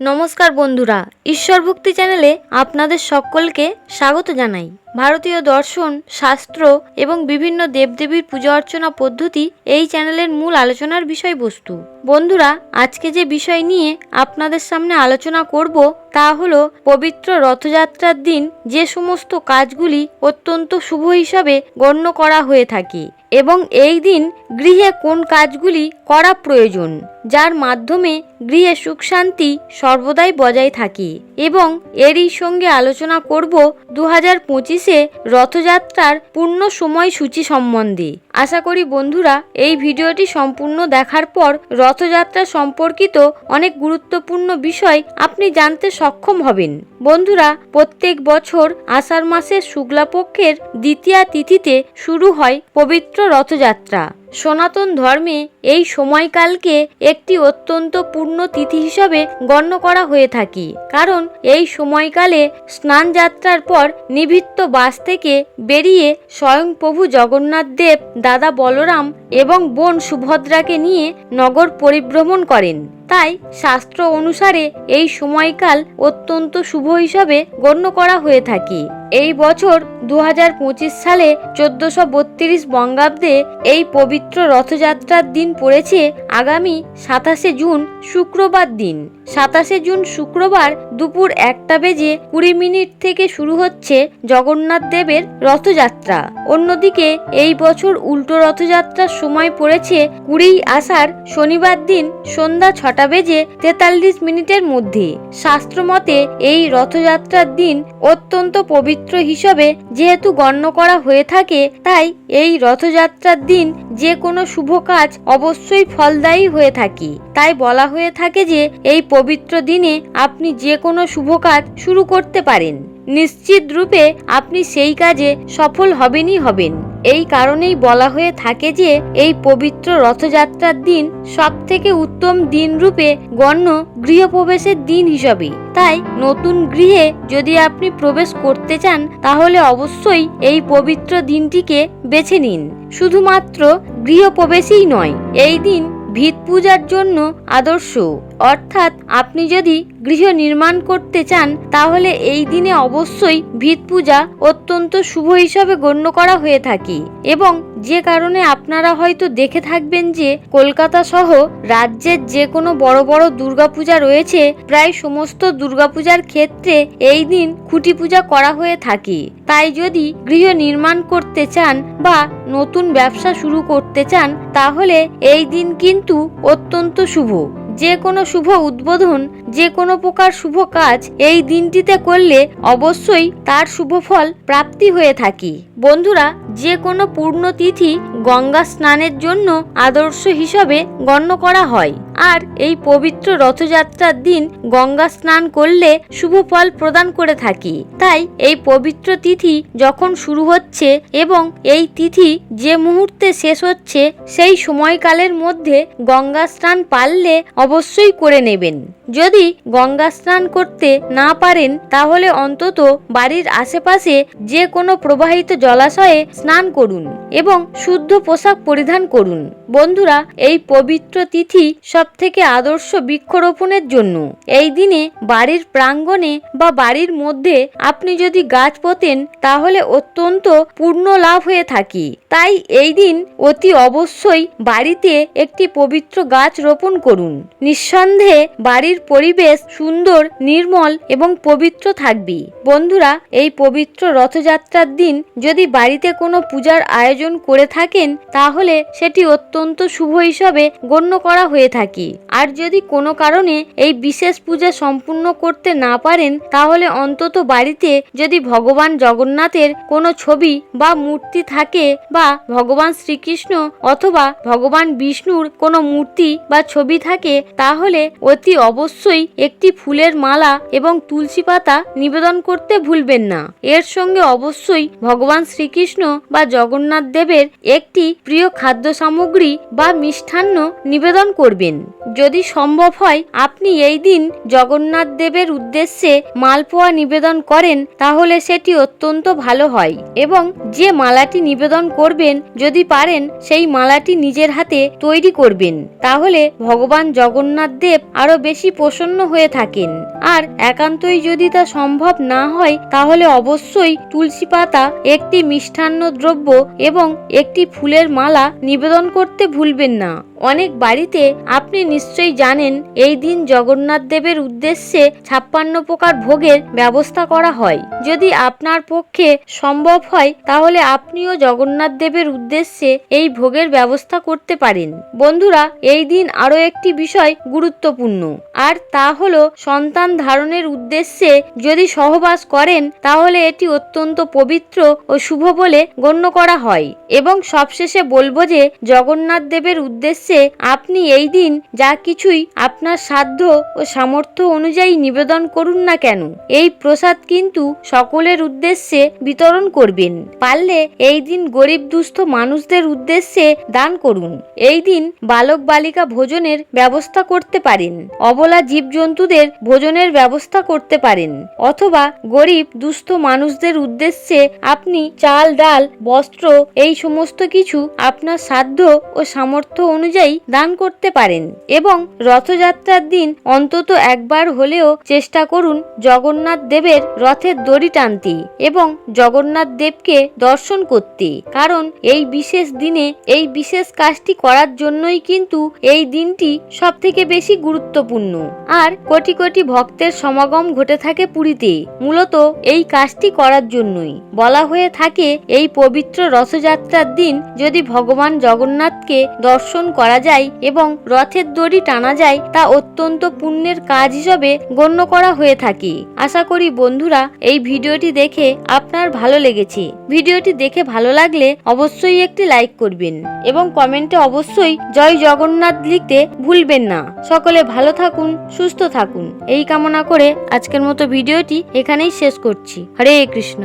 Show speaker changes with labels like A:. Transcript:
A: নমস্কার বন্ধুরা, ঈশ্বর ভক্তি চ্যানেলে আপনাদের সকলকে স্বাগত জানাই। ভারতীয় দর্শন, শাস্ত্র এবং বিভিন্ন দেবদেবীর পূজা অর্চনা পদ্ধতি এই চ্যানেলের মূল আলোচনার বিষয়বস্তু। বন্ধুরা, আজকে যে বিষয় নিয়ে আপনাদের সামনে আলোচনা করব তা হলো পবিত্র রথযাত্রার দিন যে সমস্ত কাজগুলি অত্যন্ত শুভ হিসাবে গণ্য করা হয়ে থাকে এবং এই দিন গৃহে কোন কাজগুলি করা প্রয়োজন। যার মাধ্যমে গৃহে সুখ শান্তি সর্বদাই বজায় থাকে এবং এরই সঙ্গে আলোচনা করব দু হাজার পঁচিশে রথযাত্রার পূর্ণ সময়সূচি সম্বন্ধে। আশা করি বন্ধুরা এই ভিডিওটি সম্পূর্ণ দেখার পর রথযাত্রা সম্পর্কিত অনেক গুরুত্বপূর্ণ বিষয় আপনি জানতে সক্ষম হবেন। বন্ধুরা, প্রত্যেক বছর আষাঢ় মাসের শুক্লাপক্ষের দ্বিতীয়া তিথিতে শুরু হয় পবিত্র রথযাত্রা। সনাতন ধর্মে এই সময়কালকে একটি অত্যন্ত পূর্ণ তিথি হিসাবে গণ্য করা হয়ে থাকে। কারণ এই সময়কালে স্নান যাত্রার পর নিভৃত্ত বাস থেকে বেরিয়ে স্বয়ং প্রভু জগন্নাথ দেব, দাদা বলরাম এবং বোন সুভদ্রাকে নিয়ে নগর পরিভ্রমণ করেন। তাই শাস্ত্র অনুসারে এই সময়কাল অত্যন্ত শুভ হিসাবে গণ্য করা হয়ে থাকে। এই বছর দু হাজার পঁচিশ সালে চোদ্দশো বত্রিশ বঙ্গাব্দে এই পবিত্র রথযাত্রার দিন পড়েছে আগামী সাতাশে জুন শুক্রবার দিন। সাতাশে জুন শুক্রবার দুপুর একটা বেজে কুড়ি মিনিট থেকে শুরু হচ্ছে জগন্নাথ দেবের রথযাত্রা। অন্যদিকে এই বছর উল্টো রথযাত্রার সময় পড়েছে কুড়ি আষাঢ় শনিবার দিন সন্ধ্যা ছটা বেজে তেতাল্লিশ মিনিটের মধ্যে। শাস্ত্রমতে এই রথযাত্রার দিন অত্যন্ত পবিত্র হিসাবে যেহেতু গণ্য করা হয়ে থাকে, তাই এই রথযাত্রার দিন যে কোনো শুভ কাজ অবশ্যই ফলদায়ী হয়ে থাকে। তাই বলা হয়ে থাকে যে এই পবিত্র দিনে আপনি যে কোনো শুভ কাজ শুরু করতে পারেন। নিশ্চিত রূপে আপনি সেই কাজে সফল হবেনই হবেন। এই কারণেই বলা হয়ে থাকে যে, এই পবিত্র রথযাত্রার দিন সব থেকে উত্তম দিন রূপে গণ্য গৃহপ্রবেশের দিন হিসাবে। তাই নতুন গৃহে যদি আপনি প্রবেশ করতে চান, তাহলে অবশ্যই এই পবিত্র দিনটিকে বেছে নিন। শুধুমাত্র গৃহপ্রবেশই নয়, এই দিন ভিত পূজার জন্য আদর্শ। অর্থাৎ আপনি যদি গৃহ নির্মাণ করতে চান, তাহলে এই দিনে অবশ্যই ভিত পূজা অত্যন্ত শুভ হিসাবে গণ্য করা হয়ে থাকে। এবং যে কারণে আপনারা হয়তো দেখে থাকবেন যে কলকাতা সহ রাজ্যের যে কোনো বড় বড় দুর্গাপূজা রয়েছে, প্রায় সমস্ত দুর্গাপূজার ক্ষেত্রে এই দিন খুঁটি পূজা করা হয়ে থাকে। তাই যদি গৃহ নির্মাণ করতে চান বা নতুন ব্যবসা শুরু করতে চান, তাহলে এই দিন কিন্তু অত্যন্ত শুভ। যে কোনো শুভ উদ্বোধন, যে কোনো প্রকার শুভ কাজ এই দিনটিতে করলে অবশ্যই তার শুভ ফল প্রাপ্তি হয়ে থাকি। বন্ধুরা যে কোনো পূর্ণ তিথি গঙ্গা স্নানের জন্য আদর্শ হিসাবে গণ্য করা হয়। আর এই পবিত্র রথযাত্রার দিন গঙ্গা স্নান করলে শুভ ফল প্রদান করে থাকি। তাই এই পবিত্র তিথি যখন শুরু হচ্ছে এবং এই তিথি যে মুহূর্তে শেষ হচ্ছে, সেই সময়কালের মধ্যে গঙ্গা স্নান পারলে অবশ্যই করে নেবেন। যদি গঙ্গা স্নান করতে না পারেন, তাহলে অন্তত বাড়ির আশেপাশে যে কোনো প্রবাহিত জলাশয়ে স্নান করুন এবং শুদ্ধ পোশাক পরিধান করুন। বন্ধুরা, এই পবিত্র তিথি সব থেকে আদর্শ বৃক্ষরোপণের জন্য। এই দিনে বাড়ির প্রাঙ্গণে বা বাড়ির মধ্যে আপনি যদি গাছ পোতেন, তাহলে অত্যন্ত পূর্ণ লাভ হয়ে থাকি। তাই এই দিন অতি অবশ্যই বাড়িতে একটি পবিত্র গাছ রোপণ করুন। নিঃসন্দেহে বাড়ির পরিবেশ সুন্দর, নির্মল এবং পবিত্র থাকবে বন্ধুরা, এই পবিত্র রথযাত্রার দিন যদি বাড়িতে কোনো পূজার আয়োজন করে থাকেন, তাহলে সেটি অত্যন্ত শুভ হিসাবে গণ্য করা হয়ে থাকে। আর যদি কোনো কারণে এই বিশেষ পূজা সম্পূর্ণ করতে না পারেন, তাহলে অন্তত বাড়িতে যদি ভগবান জগন্নাথের কোনো ছবি বা মূর্তি থাকে বা ভগবান শ্রীকৃষ্ণ অথবা ভগবান বিষ্ণুর কোনো মূর্তি বা ছবি থাকে, তাহলে অতি অবশ্যই একটি ফুলের মালা এবং তুলসী পাতা নিবেদন করতে ভুলবেন না। এর সঙ্গে অবশ্যই ভগবান শ্রীকৃষ্ণ বা জগন্নাথ দেবের একটি প্রিয় খাদ্য সামগ্রী বা মিষ্টান্ন নিবেদন করবেন। যদি সম্ভব হয়, আপনি এই দিন জগন্নাথ দেবের উদ্দেশ্যে মালপোয়া নিবেদন করেন, তাহলে সেটি অত্যন্ত ভালো হয় এবং যে মালাটি নিবেদন করবেন, যদি পারেন, সেই মালাটি নিজের হাতে তৈরি করবেন। তাহলে ভগবান জগন্নাথ দেব আরও বেশি প্রসন্ন হয়ে থাকেন। আর একান্তই যদি তা সম্ভব না হয়, তাহলে অবশ্যই তুলসী পাতা, একটি মিষ্টান্ন দ্রব্য এবং একটি ফুলের মালা নিবেদন করতে ভুলবেন না। অনেক বাড়িতে আপনি নিশ্চয়ই জানেন এই দিন জগন্নাথ দেবের উদ্দেশ্যে ছাপ্পান্ন প্রকার ভোগের ব্যবস্থা করা হয়। যদি আপনার পক্ষে সম্ভব হয়, তাহলে আপনিও জগন্নাথ দেবের উদ্দেশ্যে এই ভোগের ব্যবস্থা করতে পারেন। বন্ধুরা, এই দিন আরও একটি বিষয় গুরুত্বপূর্ণ। আর তা হলো সন্তান ধারণের উদ্দেশ্যে যদি সহবাস করেন, তাহলে এটি অত্যন্ত পবিত্র ও শুভ বলে গণ্য করা হয়। এবং সবশেষে বলব যে, জগন্নাথ দেবের উদ্দেশ্যে আপনি এই দিন যা কিছুই আপনার সাধ্য ও সামর্থ্য অনুযায়ী নিবেদন করুন না কেন। এই প্রসাদ কিন্তু সকলের উদ্দেশ্যে বিতরণ করবেন। পারলে এই দিন গরিব দুস্থ মানুষদের উদ্দেশ্যে দান করুন। এই দিন বালক বালিকা ভোজনের ব্যবস্থা করতে পারেন। অবলা জীবজন্তুদের ভোজনের ব্যবস্থা করতে পারেন। অথবা গরিব দুস্থ মানুষদের উদ্দেশ্যে আপনি চাল, ডাল, বস্ত্র এই সমস্ত কিছু আপনার সাধ্য ও সামর্থ্য অনুযায়ী দান করতে পারেন এবং রথযাত্রার দিন অন্তত একবার হলেও চেষ্টা করুন জগন্নাথ দেবের রথের দড়ি টানতে এবং জগন্নাথ দেবকে দর্শন করতে। কারণ এই বিশেষ দিনে, এই বিশেষ কাজটি করার জন্যই কিন্তু এই দিনটি সব থেকে বেশি গুরুত্বপূর্ণ। আর কোটি কোটি ভক্তের সমাগম ঘটে থাকে পুরীতে, মূলত এই কাজটি করার জন্যই। বলা হয়ে থাকে, এই পবিত্র রথযাত্রার দিন যদি ভগবান জগন্নাথকে দর্শন করা যায় এবং রথের দড়ি টানা যায় তা অত্যন্ত পুণ্যের কাজ হিসেবে গণ্য করা হয়ে থাকে। আশা করি বন্ধুরা, এই ভিডিওটি দেখে আপনার ভালো লেগেছে। ভিডিওটি দেখে ভালো লাগলে অবশ্যই একটি লাইক করবেন এবং কমেন্টে অবশ্যই জয় জগন্নাথ লিখতে ভুলবেন না। সকলে ভালো থাকুন, সুস্থ থাকুন। এই কামনা করে আজকের মতো ভিডিওটি এখানেই শেষ করছি। হরে কৃষ্ণ।